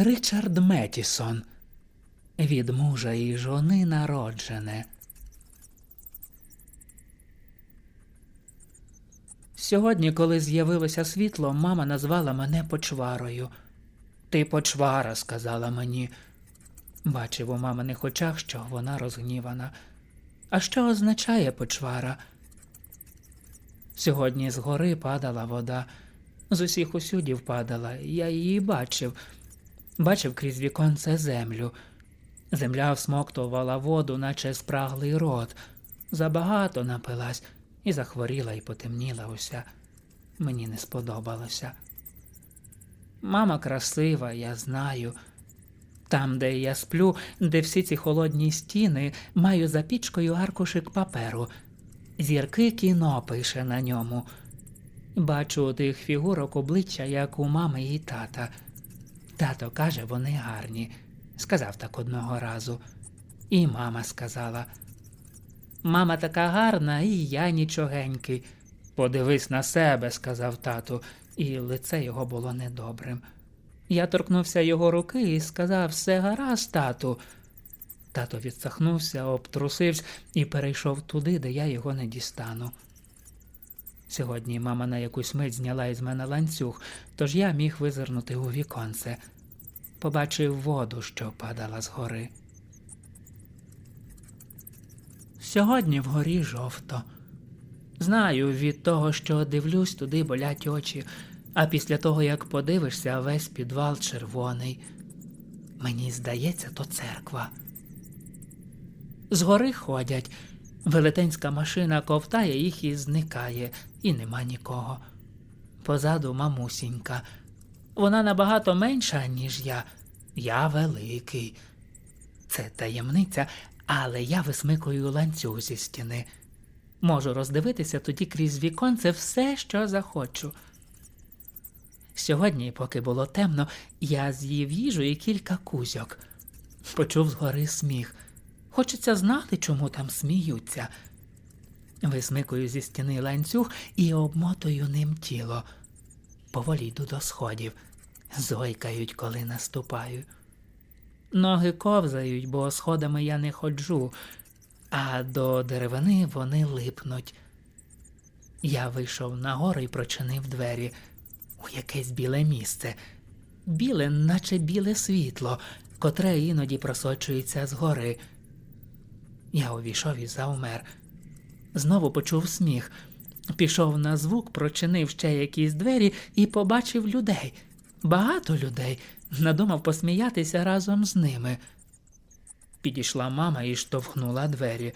Ричард Метісон. Від мужа і жони народжене. Сьогодні, коли з'явилося світло, мама назвала мене почварою. Ти почвара, сказала мені. Бачив у маминих очах, що вона розгнівана. А що означає почвара? Сьогодні з гори падала вода, з усіх усюдів падала, я її бачив. Бачив крізь віконце землю. Земля всмоктувала воду, наче спраглий рот. Забагато напилась і захворіла і потемніла уся. Мені не сподобалося. Мама красива, я знаю. Там, де я сплю, де всі ці холодні стіни, маю за пічкою аркушик паперу. Зірки кіно пише на ньому. Бачу у тих фігурок обличчя, як у мами і тата. Тато каже, вони гарні. Сказав так одного разу. І мама сказала. Мама така гарна, і я нічогенький. Подивись на себе, сказав тату, і лице його було недобрим. Я торкнувся його руки і сказав все гаразд, тату. Тато відсахнувся, обтрусився і перейшов туди, де я його не дістану. Сьогодні мама на якусь мить зняла із мене ланцюг, тож я міг визирнути у віконце. Побачив воду, що падала з гори. Сьогодні вгорі жовто. Знаю від того, що дивлюсь, туди болять очі, а після того, як подивишся, весь підвал червоний. Мені здається, то церква. Згори ходять. Велетенська машина ковтає їх і зникає, і нема нікого. Позаду мамусінька. Вона набагато менша, ніж я. Я великий. Це таємниця, але я висмикую ланцюг зі стіни. Можу роздивитися тоді крізь віконце все, що захочу. Сьогодні, поки було темно, я з'їв їжу і кілька кузьок. Почув згори сміх. Хочеться знати, чому там сміються. Висмикую зі стіни ланцюг і обмотую ним тіло. Поволі йду до сходів. Зойкають, коли наступаю. Ноги ковзають, бо сходами я не ходжу, а до деревини вони липнуть. Я вийшов нагору і прочинив двері у якесь біле місце. Біле, наче біле світло, котре іноді просочується згори. Я увійшов і завмер. Знову почув сміх. Пішов на звук, прочинив ще якісь двері і побачив людей. Багато людей. Надумав посміятися разом з ними. Підійшла мама і штовхнула двері.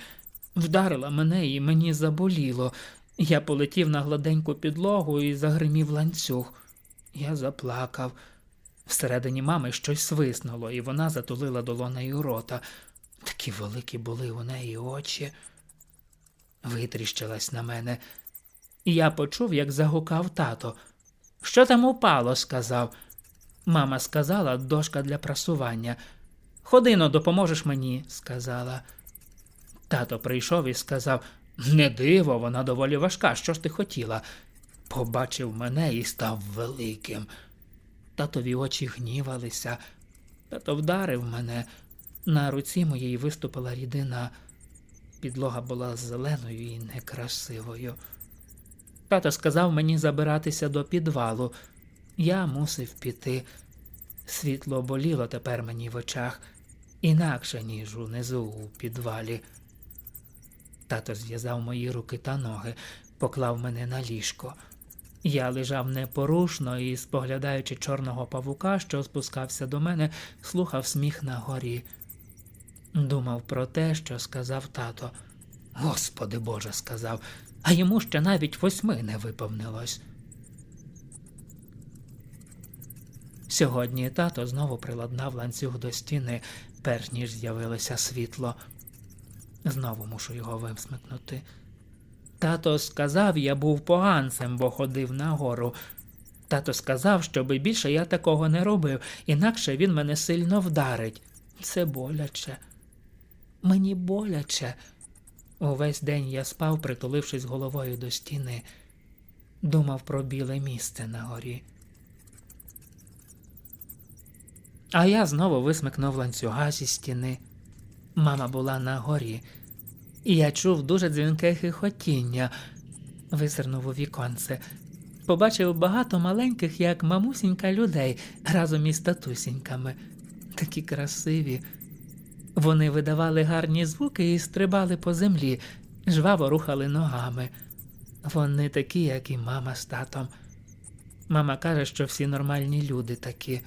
Вдарила мене і мені заболіло. Я полетів на гладеньку підлогу і загримів ланцюг. Я заплакав. Всередині мами щось свиснуло, і вона затулила долонею рота. Такі великі були у неї очі. Витріщилась на мене. Я почув, як загукав тато. Що там упало? сказав. Мама сказала дошка для прасування. Ходино, допоможеш мені, сказала. Тато прийшов і сказав Не диво, вона доволі важка. Що ж ти хотіла? Побачив мене і став великим. Татові очі гнівалися. Тато вдарив мене. На руці моїй виступила рідина. Підлога була зеленою і некрасивою. Тато сказав мені забиратися до підвалу. Я мусив піти. Світло боліло тепер мені в очах, інакше, ніж унизу у підвалі. Тато зв'язав мої руки та ноги, поклав мене на ліжко. Я лежав непорушно і, споглядаючи чорного павука, що спускався до мене, слухав сміх на горі. Думав про те, що сказав тато. Господи Боже, сказав, а йому ще навіть восьми не виповнилось. Сьогодні тато знову приладнав ланцюг до стіни, перш ніж з'явилося світло. Знову мушу його висмикнути. Тато сказав, я був поганцем, бо ходив нагору. Тато сказав, щоби більше я такого не робив, інакше він мене сильно вдарить. Це боляче. Мені боляче. Увесь день я спав, притулившись головою до стіни, думав про біле місце на горі. А я знову висмикнув ланцюга зі стіни. Мама була на горі, і я чув дуже дзвінке хихотіння. Визирнув у віконце. Побачив багато маленьких, як мамусінька людей, разом із татусіньками. Такі красиві. Вони видавали гарні звуки і стрибали по землі, жваво рухали ногами. Вони такі, як і мама з татом. Мама каже, що всі нормальні люди такі.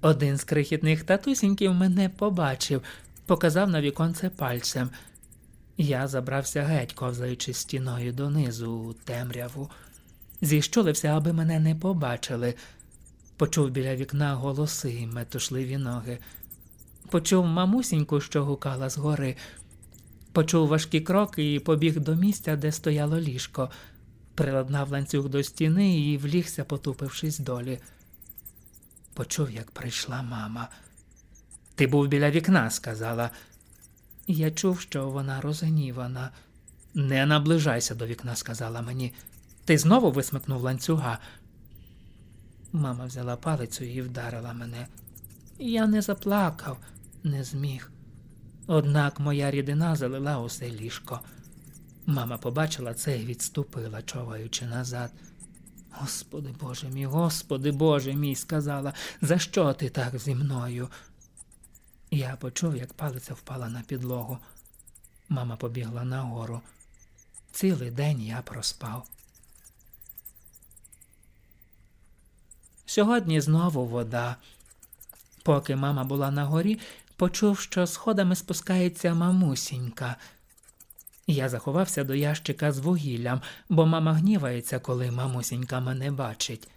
Один з крихітних татусіньків мене побачив, показав на віконце пальцем. Я забрався геть, ковзаючи стіною донизу у темряву. Зіщулився, аби мене не побачили. Почув біля вікна голоси і метушливі ноги. Почув мамусіньку, що гукала згори. Почув важкі кроки і побіг до місця, де стояло ліжко. Приладнав ланцюг до стіни і влігся, потупившись долі. Почув, як прийшла мама. Ти був біля вікна, сказала. Я чув, що вона розгнівана. Не наближайся до вікна, сказала мені. Ти знову висмикнув ланцюга. Мама взяла палицю і вдарила мене. Я не заплакав, не зміг. Однак моя рідина залила усе ліжко. Мама побачила це і відступила, човаючи назад. Господи Боже мій, Господи Боже мій, сказала, за що ти так зі мною? Я почув, як палиця впала на підлогу. Мама побігла нагору. Цілий день я проспав. Сьогодні знову вода. Поки мама була на горі, почув, що сходами спускається мамусінька. Я заховався до ящика з вугіллям, бо мама гнівається, коли мамусінька мене бачить.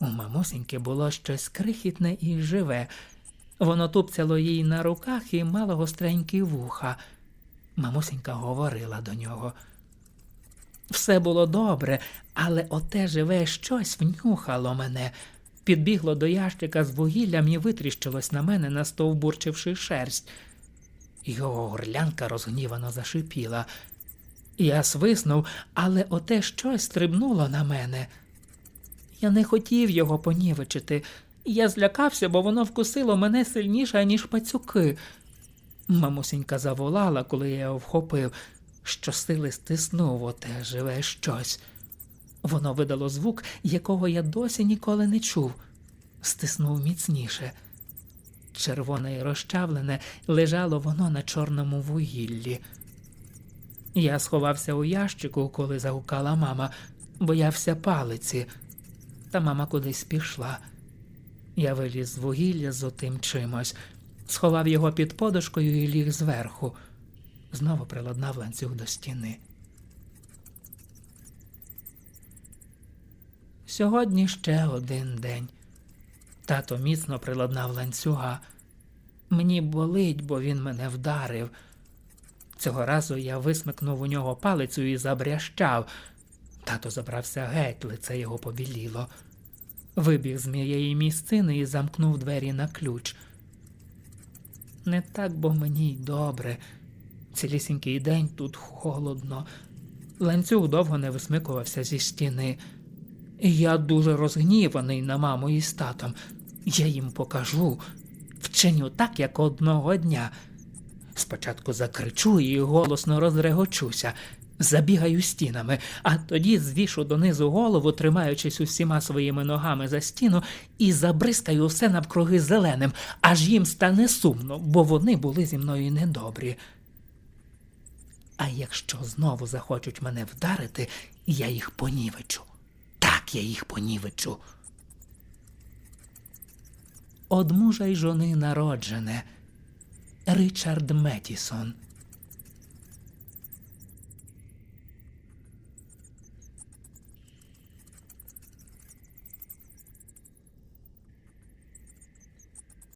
У мамусіньки було щось крихітне і живе. Воно тупцяло їй на руках і мало гостренькі вуха. Мамусінька говорила до нього. Все було добре, але оте живе щось внюхало мене, підбігло до ящика з вугіллям і витріщилось на мене, настовбурчивши шерсть. Його горлянка розгнівано зашипіла. Я свиснув, але оте щось стрибнуло на мене. Я не хотів його понівечити. Я злякався, бо воно вкусило мене сильніше, ніж пацюки. Мамусінька заволала, коли я його вхопив, що сили стиснув оте живе щось. Воно видало звук, якого я досі ніколи не чув. Стиснув міцніше. Червоне і розчавлене лежало воно на чорному вугіллі. Я сховався у ящику, коли загукала мама, боявся палиці, та мама кудись пішла. Я виліз з вугілля з отим чимось, сховав його під подушкою і ліг зверху. Знову приладнав ланцюг до стіни. Сьогодні ще один день. Тато міцно приладнав ланцюга. Мені болить, бо він мене вдарив. Цього разу я висмикнув у нього палицю і забрящав. Тато забрався геть, лице його побіліло. Вибіг з моєї місцини і замкнув двері на ключ. Не так, бо мені й добре. Цілісінький день тут холодно. Ланцюг довго не висмикувався зі стіни. Я дуже розгніваний на маму із татом. Я їм покажу, вчиню так, як одного дня. Спочатку закричу і голосно розрегочуся, забігаю стінами, а тоді звішу донизу голову, тримаючись усіма своїми ногами за стіну, і забризкаю все навкруги зеленим, аж їм стане сумно, бо вони були зі мною недобрі. А якщо знову захочуть мене вдарити, я їх понівечу. Так я їх понівечу. Од мужа й жони народжене Ричард Метісон